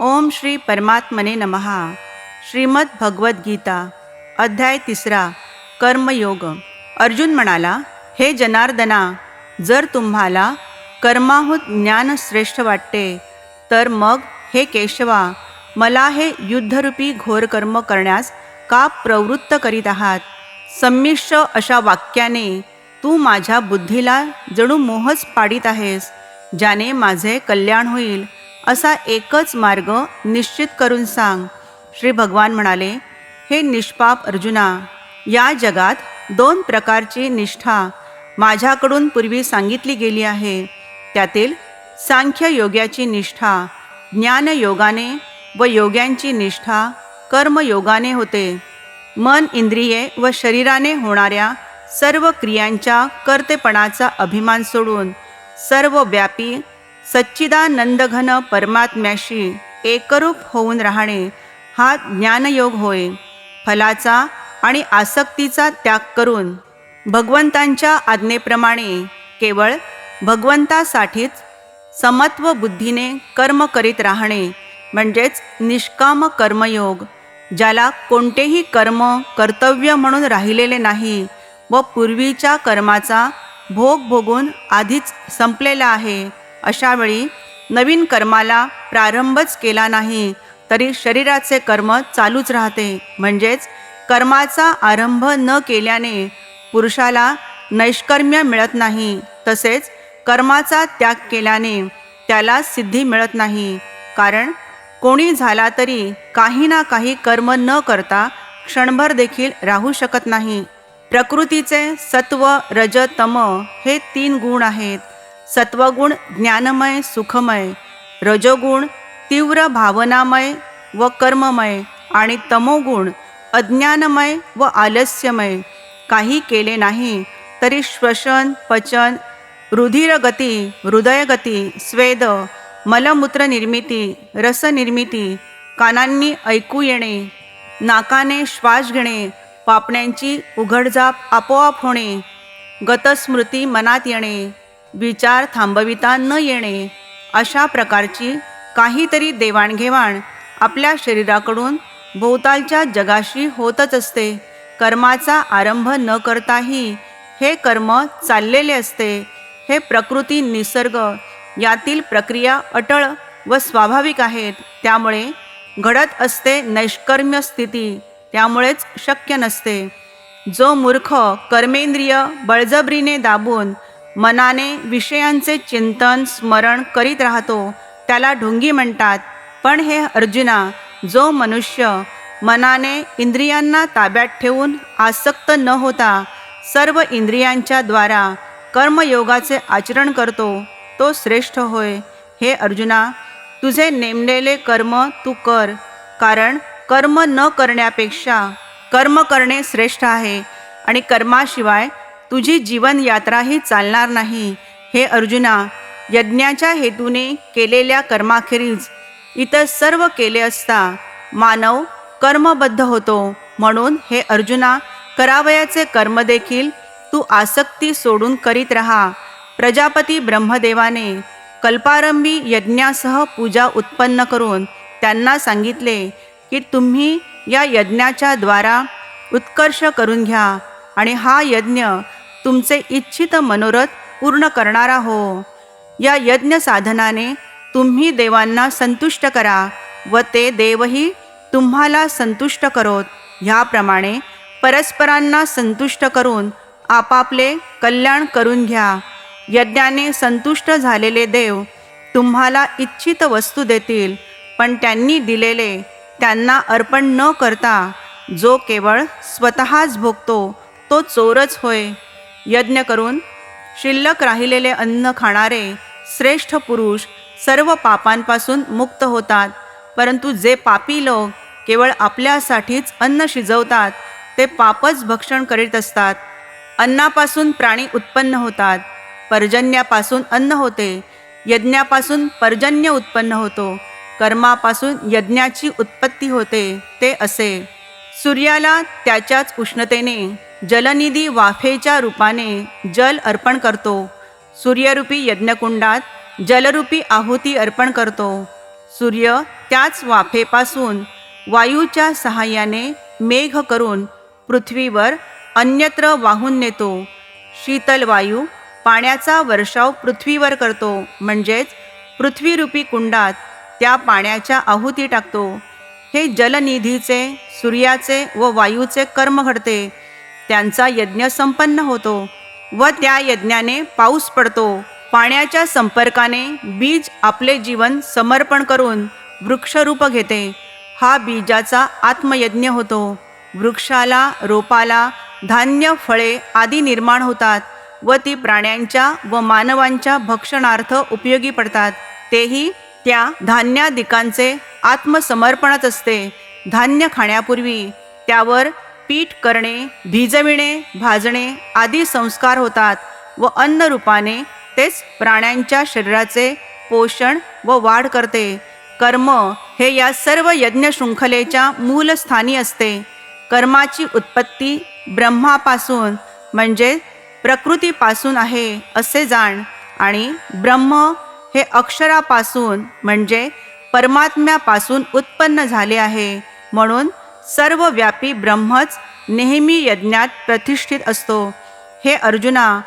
ओम श्री परमात्मने नमहा श्रीमद भगवद्गीता अध्याय तिसरा कर्मयोग. अर्जुन म्हणाला हे जनार्दना जर तुम्हाला कर्माहूत ज्ञान श्रेष्ठ वाटते तर मग हे केशवा मला हे युद्धरूपी घोर कर्म करण्यास का प्रवृत्त करीत आहात? संमिश्र अशा वाक्याने तू माझ्या बुद्धीला जणू मोहच पाडित आहेस ज्याने माझे कल्याण होईल. असा एकच मार्ग निश्चित करून सांग. श्री भगवान म्हणाले हे निष्पाप अर्जुना या जगात दोन प्रकारची निष्ठा माझ्याकडून पूर्वी सांगितली गेली आहे. त्यातील सांख्य योग्याची निष्ठा ज्ञानयोगाने व योग्यांची निष्ठा कर्मयोगाने होते. मन इंद्रिये व शरीराने होणाऱ्या सर्व क्रियांच्या कर्तेपणाचा अभिमान सोडून सर्वव्यापी सच्चिदानंदघन परमात्म्याशी एकरूप होऊन राहणे हा ज्ञानयोग होय. फलाचा आणि आसक्तीचा त्याग करून भगवंतांच्या आज्ञेप्रमाणे केवळ भगवंतासाठीच समत्व बुद्धीने कर्म करीत राहणे म्हणजेच निष्काम कर्मयोग ज्याला कोणतेही कर्म कर्तव्य म्हणून राहिलेले नाही व पूर्वीच्या कर्माचा भोग भोगून आधीच संपलेला आहे. अशावेळी नवीन कर्माला प्रारंभच केला नाही तरी शरीराचे कर्म चालूच राहते. म्हणजेच कर्माचा आरंभ न केल्याने पुरुषाला नैष्कर्म्य मिळत नाही तसेच कर्माचा त्याग केल्याने त्याला सिद्धी मिळत नाही. कारण कोणी झाला तरी काही ना काही कर्म न करता क्षणभर देखील राहू शकत नाही. प्रकृतीचे सत्व रज तम हे तीन गुण आहेत. सत्वगुण ज्ञानमय सुखमय रजोगुण तीव्र भावनामय व कर्ममय आणि तमोगुण अज्ञानमय व आलस्यमय. काही केले नाही तरी श्वसन पचन रुधिरगती हृदयगती स्वेद मलमूत्र निर्मिती रसनिर्मिती कानांनी ऐकू येणे नाकाने श्वास घेणे पापण्यांची उघडझाप आपोआप होणे गतस्मृती मनात येणे विचार थांबविता न येणे अशा प्रकारची काहीतरी देवाणघेवाण आपल्या शरीराकडून भोवतालच्या जगाशी होतच असते. कर्माचा आरंभ न करताही हे कर्म चाललेले असते. हे प्रकृती निसर्ग यातील प्रक्रिया अटळ व स्वाभाविक आहेत. त्यामुळे घडत असते नैष्कर्म्य स्थिती त्यामुळेच शक्य नसते. जो मूर्ख कर्मेंद्रिय बळजबरीने दाबून मनाने विषयांचे चिंतन स्मरण करीत राहतो. त्याला ढोंगी म्हणतात. पण हे अर्जुना जो मनुष्य मनाने इंद्रियांना ताब्यात ठेवून आसक्त न होता सर्व इंद्रियांच्या द्वारा कर्मयोगाचे आचरण करतो तो श्रेष्ठ होय. हे अर्जुना तुझे नेमलेले कर्म तू कर कारण कर्म न करण्यापेक्षा कर्म करणे श्रेष्ठ आहे आणि कर्माशिवाय तुझी जीवनयात्राही चालणार नाही. हे अर्जुना यज्ञाच्या हेतूने केलेल्या कर्माखेरीज इतर सर्व केले असता मानव कर्मबद्ध होतो. म्हणून हे अर्जुना करावयाचे कर्म देखील तू आसक्ती सोडून करीत राहा. प्रजापती ब्रह्मदेवाने कल्पारंभी यज्ञासह पूजा उत्पन्न करून त्यांना सांगितले की तुम्ही या यज्ञाच्या द्वारा उत्कर्ष करून घ्या आणि हा यज्ञ तुमचे इच्छित मनोरथ पूर्ण करणारा हो या यज्ञ साधनाने तुम्ही देवांना संतुष्ट करा व ते देवही तुम्हाला संतुष्ट करोत. ह्याप्रमाणे परस्परांना संतुष्ट करून आपापले कल्याण करून घ्या. यज्ञाने संतुष्ट झालेले देव तुम्हाला इच्छित वस्तू देतील पण त्यांनी दिलेले त्यांना अर्पण न करता जो केवळ स्वतःच भोगतो तो चोरच होय. यज्ञ करून शिल्लक राहिलेले अन्न खाणारे श्रेष्ठ पुरुष सर्व पापांपासून मुक्त होतात. परंतु जे पापी लोक केवळ आपल्यासाठीच अन्न शिजवतात ते पापच भक्षण करीत असतात. अन्नापासून प्राणी उत्पन्न होतात. पर्जन्यापासून अन्न होते. यज्ञापासून पर्जन्य उत्पन्न होतो. कर्मापासून यज्ञाची उत्पत्ती होते ते असे. सूर्याला त्याच्याच उष्णतेने जलनिधी वाफेच्या रूपाने जल अर्पण करतो. सूर्यरूपी यज्ञकुंडात जलरूपी आहुती अर्पण करतो. सूर्य त्याच वाफेपासून वायूच्या सहाय्याने मेघ करून पृथ्वीवर अन्यत्र वाहून नेतो. शीतल वायू पाण्याचा वर्षाव पृथ्वीवर करतो. म्हणजेच पृथ्वीरूपी कुंडात त्या पाण्याच्या आहुती टाकतो. हे जलनिधीचे सूर्याचे व वायूचे कर्म घडते. त्यांचा यज्ञ संपन्न होतो व त्या यज्ञाने पाऊस पडतो. पाण्याच्या संपर्काने बीज आपले जीवन समर्पण करून वृक्षरूप घेते. हा बीजाचा आत्मयज्ञ होतो. वृक्षाला रोपाला धान्य फळे आदी निर्माण होतात व ती प्राण्यांच्या व मानवांच्या भक्षणार्थ उपयोगी पडतात. तेही त्या धान्यादिकांचे आत्मसमर्पणच असते. धान्य खाण्यापूर्वी त्यावर पीठ करणे भिजविणे भाजणे आदी संस्कार होतात व अन्न रूपाने तेच प्राण्यांच्या शरीराचे पोषण व वाढ करते. कर्म हे या सर्व यज्ञ शृंखलेच्या मूलस्थानी असते. कर्माची उत्पत्ती ब्रह्मापासून म्हणजे प्रकृतीपासून आहे असे जाण. आणि ब्रह्म हे अक्षरापासून म्हणजे परमात्म्यापासून उत्पन्न झाले आहे. म्हणून सर्वव्यापी ब्रह्मच नेहमी यज्ञात प्रतिष्ठित असतो. हे अर्जुना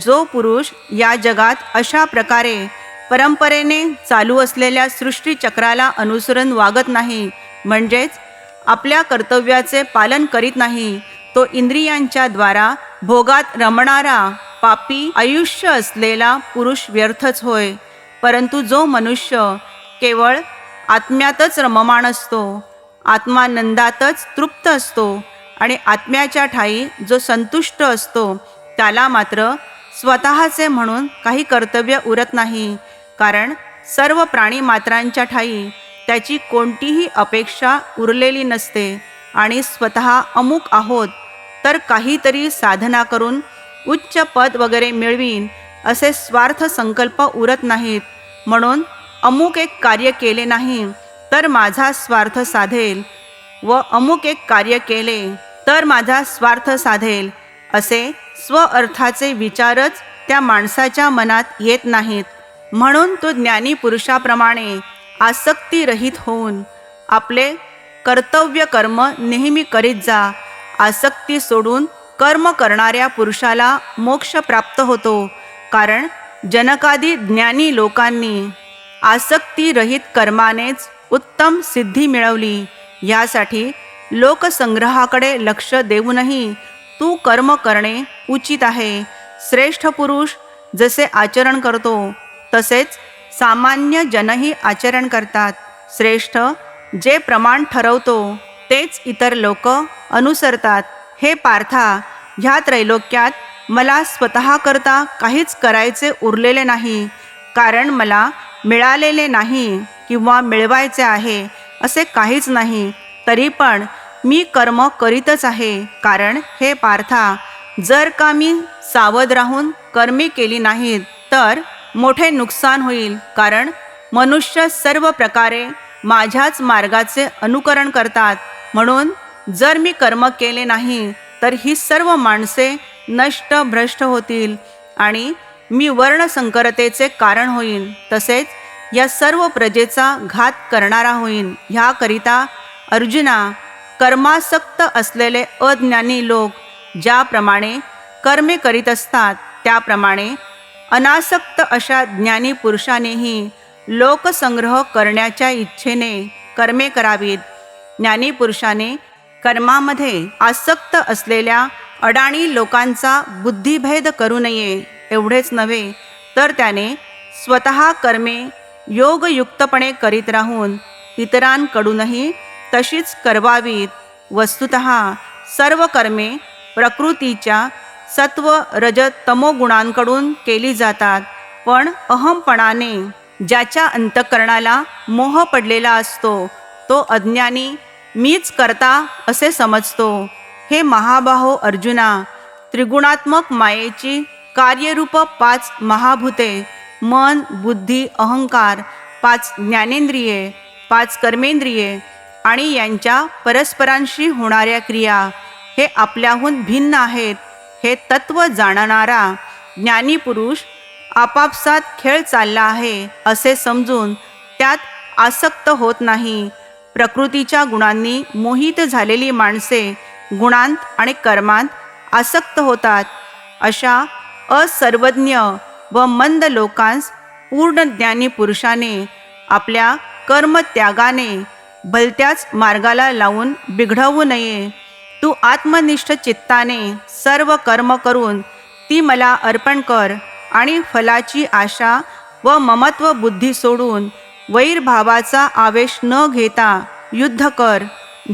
जो पुरुष या जगात अशा प्रकारे परंपरेने चालू असलेल्या सृष्टीचक्राला अनुसरून वागत नाही म्हणजेच आपल्या कर्तव्याचे पालन करीत नाही तो इंद्रियांच्या द्वारा भोगात रमणारा पापी आयुष्य असलेला पुरुष व्यर्थच होय. परंतु जो मनुष्य केवळ आत्म्यातच रममाण असतो आत्मानंदातच तृप्त असतो आणि आत्म्याच्या ठाई जो संतुष्ट असतो त्याला मात्र स्वतःचे म्हणून काही कर्तव्य उरत नाही. कारण सर्व प्राणी मात्रांच्या ठाई त्याची कोणतीही अपेक्षा उरलेली नसते आणि स्वतः अमुक आहोत तर काहीतरी साधना करून उच्च पद वगैरे मिळवीन असे स्वार्थ संकल्प उरत नाहीत. म्हणून अमुक एक कार्य केले नाही तर माझा स्वार्थ साधेल व अमुक एक कार्य केले तर माझा स्वार्थ साधेल. असे स्वअर्थाचे विचारच त्या माणसाच्या मनात येत नाहीत. म्हणून तो ज्ञानी पुरुषाप्रमाणे आसक्तीरहित होऊन आपले कर्तव्य कर्म नेहमी करीत जा. आसक्ती सोडून कर्म करणाऱ्या पुरुषाला मोक्ष प्राप्त होतो. कारण जनकादी ज्ञानी लोकांनी आसक्तीरहित कर्मानेच उत्तम सिद्धी मिळवली. यासाठी लोकसंग्रहाकडे लक्ष देऊनही तू कर्म करणे उचित आहे. श्रेष्ठ पुरुष जसे आचरण करतो तसेच सामान्य जनही आचरण करतात. श्रेष्ठ जे प्रमाण ठरवतो तेच इतर लोक अनुसरतात. हे पार्था ह्या त्रैलोक्यात मला स्वतःकरता काहीच करायचे उरलेले नाही कारण मला मिळालेले नाही. किंवा मिळवायचे आहे असे काहीच नाही. तरी पण मी कर्म करीतच आहे. कारण हे पार्था जर का मी सावध राहून कर्मे केली नाहीत तर मोठे नुकसान होईल. कारण मनुष्य सर्व प्रकारे माझ्याच मार्गाचे अनुकरण करतात. म्हणून जर मी कर्म केले नाही तर ही सर्व माणसे नष्ट भ्रष्ट होतील आणि मी वर्णसंकरतेचे कारण होईन. तसेच या सर्व प्रजेचा घात करणारा होईन. ह्याकरिता अर्जुना कर्मासक्त असलेले अज्ञानी लोक ज्याप्रमाणे कर्मे करीत असतात त्याप्रमाणे अनासक्त अशा ज्ञानी पुरुषानेही लोकसंग्रह करण्याच्या इच्छेने कर्मे करावीत. ज्ञानी पुरुषाने कर्मामध्ये आसक्त असलेल्या अडाणी लोकांचा बुद्धिभेद करू नये एवढेच नव्हे तर त्याने स्वतः कर्मे योगयुक्तपणे करीत राहून इतरांकडूनही तशीच करवावीत. वस्तुत सर्व कर्मे प्रकृतीच्या सत्व रज केली जातात. पण अहमपणाने ज्याच्या अंतकरणाला मोह पडलेला असतो तो अज्ञानी मीच करता असे समजतो. हे महाबाहो अर्जुना त्रिगुणात्मक मायेची कार्यरूप पाच महाभूते मन बुद्धी अहंकार पाच ज्ञानेंद्रिये पाच कर्मेंद्रिये आणि यांच्या परस्परांशी होणाऱ्या क्रिया हे आपल्याहून भिन्न आहेत. हे तत्व जाणणारा ज्ञानी पुरुष आपापसात खेळ चालला आहे असे समजून त्यात आसक्त होत नाही. प्रकृतीच्या गुणांनी मोहित झालेली माणसे गुणांत आणि कर्मांत आसक्त होतात. अशा असर्वज्ञ व मंद लोकांस पूर्ण ज्ञानी पुरुषाने आपल्या कर्मत्यागाने भलत्याच मार्गाला लावून बिघडवू नये. तू आत्मनिष्ठ चित्ताने सर्व कर्म करून ती मला अर्पण कर आणि फलाची आशा व ममत्व बुद्धी सोडून वैरभावाचा आवेश न घेता युद्ध कर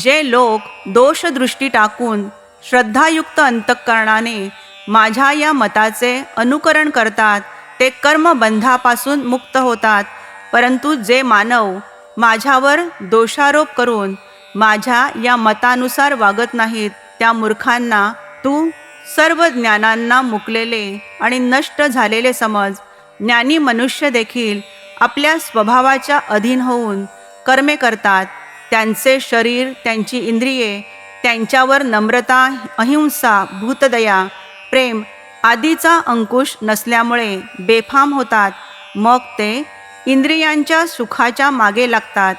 जे लोक दोषदृष्टी टाकून श्रद्धायुक्त अंतःकरणाने माझ्या या मताचे अनुकरण करतात ते कर्मबंधापासून मुक्त होतात. परंतु जे मानव माझ्यावर दोषारोप करून माझ्या या मतानुसार वागत नाहीत त्या मूर्खांना तू सर्व ज्ञानांना मुकलेले आणि नष्ट झालेले समज. ज्ञानी मनुष्य देखील आपल्या स्वभावाच्या अधीन होऊन कर्मे करतात. त्यांचे शरीर त्यांची इंद्रिये त्यांच्यावर नम्रता अहिंसा भूतदया प्रेम आदीचा अंकुश नसल्यामुळे बेफाम होतात. मग ते इंद्रियांच्या सुखाच्या मागे लागतात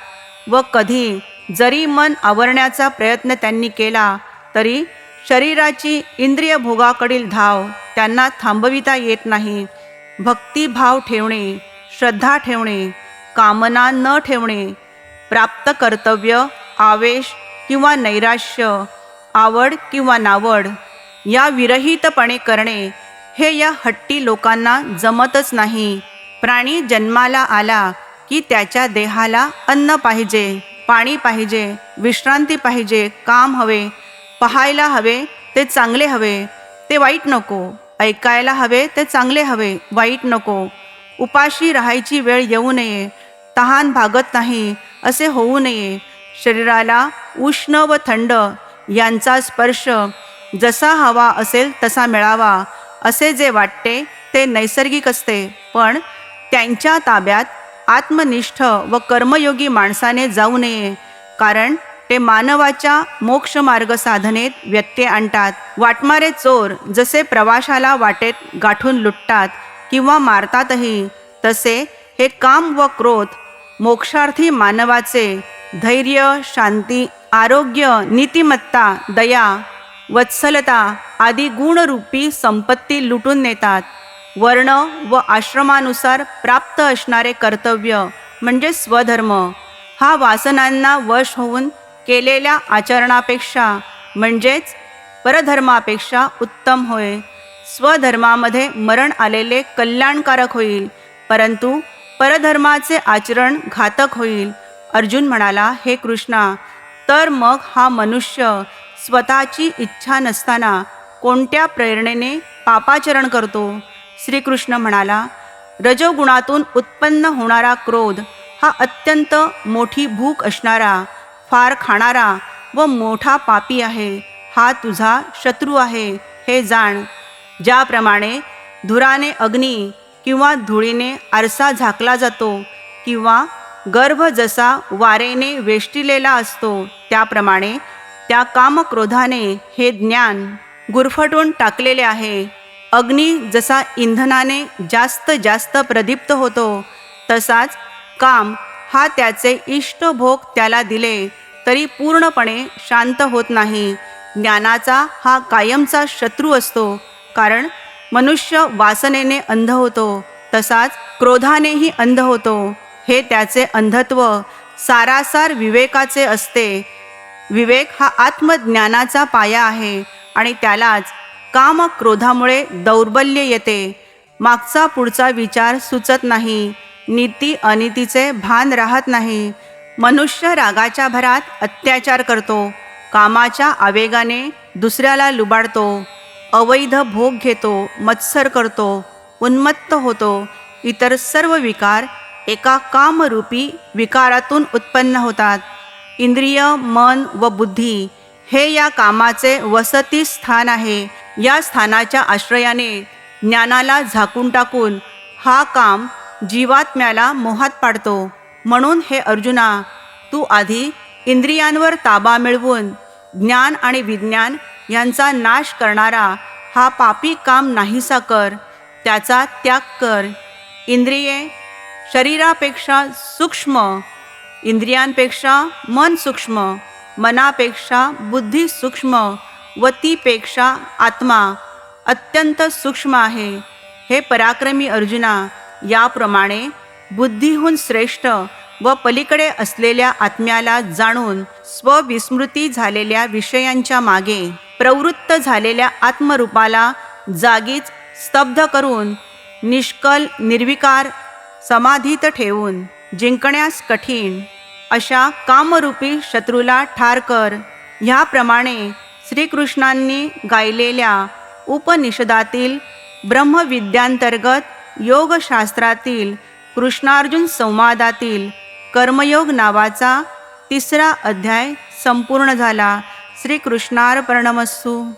व कधी जरी मन आवरण्याचा प्रयत्न त्यांनी केला तरी शरीराची इंद्रिय भोगाकडील धाव त्यांना थांबविता येत नाही. भक्तिभाव ठेवणे श्रद्धा ठेवणे कामना न ठेवणे प्राप्त कर्तव्य आवेश किंवा नैराश्य आवड किंवा नावड या विरहितपणे करणे हे या हट्टी लोकांना जमतच नाही. प्राणी जन्माला आला की त्याच्या देहाला अन्न पाहिजे पाणी पाहिजे विश्रांती पाहिजे काम हवे पाहायला हवे ते चांगले हवे ते वाईट नको. ऐकायला हवे ते चांगले हवे वाईट नको. उपाशी राहायची वेळ येऊ नये तहान भागत नाही असे होऊ नये. शरीराला उष्ण व थंड यांचा स्पर्श जसा हवा असेल तसा मिळावा असे जे वाटते ते नैसर्गिक असते. पण त्यांच्या ताब्यात आत्मनिष्ठ व कर्मयोगी माणसाने जाऊ नये कारण ते मानवाच्या मोक्षमार्ग साधनेत व्यत्यय आणतात. वाटमारे चोर जसे प्रवाशाला वाटेत गाठून लुटतात किंवा मारतातही तसे हे काम व क्रोध मोक्षार्थी मानवाचे धैर्य शांती आरोग्य नीतिमत्ता दया वत्सलता आदी गुणरूपी संपत्ती लुटून नेतात. वर्ण व आश्रमानुसार प्राप्त असणारे कर्तव्य म्हणजे स्वधर्म. हा वासनांना वश होऊन केलेल्या आचरणापेक्षा म्हणजेच परधर्मापेक्षा उत्तम होय. स्वधर्मामध्ये मरण आलेले कल्याणकारक होईल परंतु परधर्माचे आचरण घातक होईल. अर्जुन म्हणाला हे कृष्णा तर मग हा मनुष्य स्वतःची इच्छा नसताना कोणत्या प्रेरणेने पापाचरण करतो? श्रीकृष्ण म्हणाला रजोगुणातून उत्पन्न होणारा क्रोध हा अत्यंत मोठी भूक असणारा फार खाणारा व मोठा पापी आहे. हा तुझा शत्रू आहे. हे जाण. ज्याप्रमाणे धुराने अग्नी किंवा धुळीने आरसा झाकला जातो किंवा गर्भ जसा वारेने वेष्टिलेला असतो त्याप्रमाणे त्या कामक्रोधाने हे ज्ञान गुरफटून टाकलेले आहे. अग्नी जसा इंधनाने जास्त जास्त प्रदीप्त होतो तसाच काम हा त्याचे इष्टभोग त्याला दिले तरी पूर्णपणे शांत होत नाही. ज्ञानाचा हा कायमचा शत्रू असतो कारण मनुष्य वासनेने अंध होतो तसाच क्रोधानेही अंध होतो. हे त्याचे अंधत्व सारासार विवेकाचे असते विवेक हा आत्मज्ञानाचा पाया आहे आणि त्यालाच काम क्रोधामुळे दौर्बल्य येते. मागचा पुढचा विचार सुचत नाही. नीती अनितीचे भान राहत नाही. मनुष्य रागाच्या भरात अत्याचार करतो. कामाच्या आवेगाने दुसऱ्याला लुबाडतो. अवैध भोग घेतो मत्सर करतो उन्मत्त होतो. इतर सर्व विकार एका कामरूपी विकारातून उत्पन्न होतात. इंद्रिय मन व बुद्धी हे या कामाचे वसती स्थान आहे. या स्थानाच्या आश्रयाने ज्ञानाला झाकून टाकून हा काम जीवात्म्याला मोहात पाडतो. म्हणून हे अर्जुना तू आधी इंद्रियांवर ताबा मिळवून ज्ञान आणि विज्ञान यांचा नाश करणारा हा पापी काम नाहीसा कर त्याचा त्याग कर. इंद्रिये शरीरापेक्षा सूक्ष्म इंद्रियांपेक्षा मन सूक्ष्म मनापेक्षा बुद्धी सूक्ष्म व तीपेक्षा आत्मा अत्यंत सूक्ष्म आहे. हे पराक्रमी अर्जुना याप्रमाणे बुद्धीहून श्रेष्ठ व पलीकडे असलेल्या आत्म्याला जाणून स्वविस्मृती झालेल्या विषयांच्या मागे प्रवृत्त झालेल्या आत्मरूपाला जागीच स्तब्ध करून निष्कल निर्विकार समाधीत ठेवून जिंकण्यास कठीण अशा कामरूपी शत्रूला ठार कर. ह्याप्रमाणे श्रीकृष्णांनी गायलेल्या उपनिषदातील ब्रह्मविद्यांतर्गत योगशास्त्रातील कृष्णार्जुन संवादातील कर्मयोग नावाचा तिसरा अध्याय संपूर्ण झाला. श्रीकृष्णार्पणमस्तू.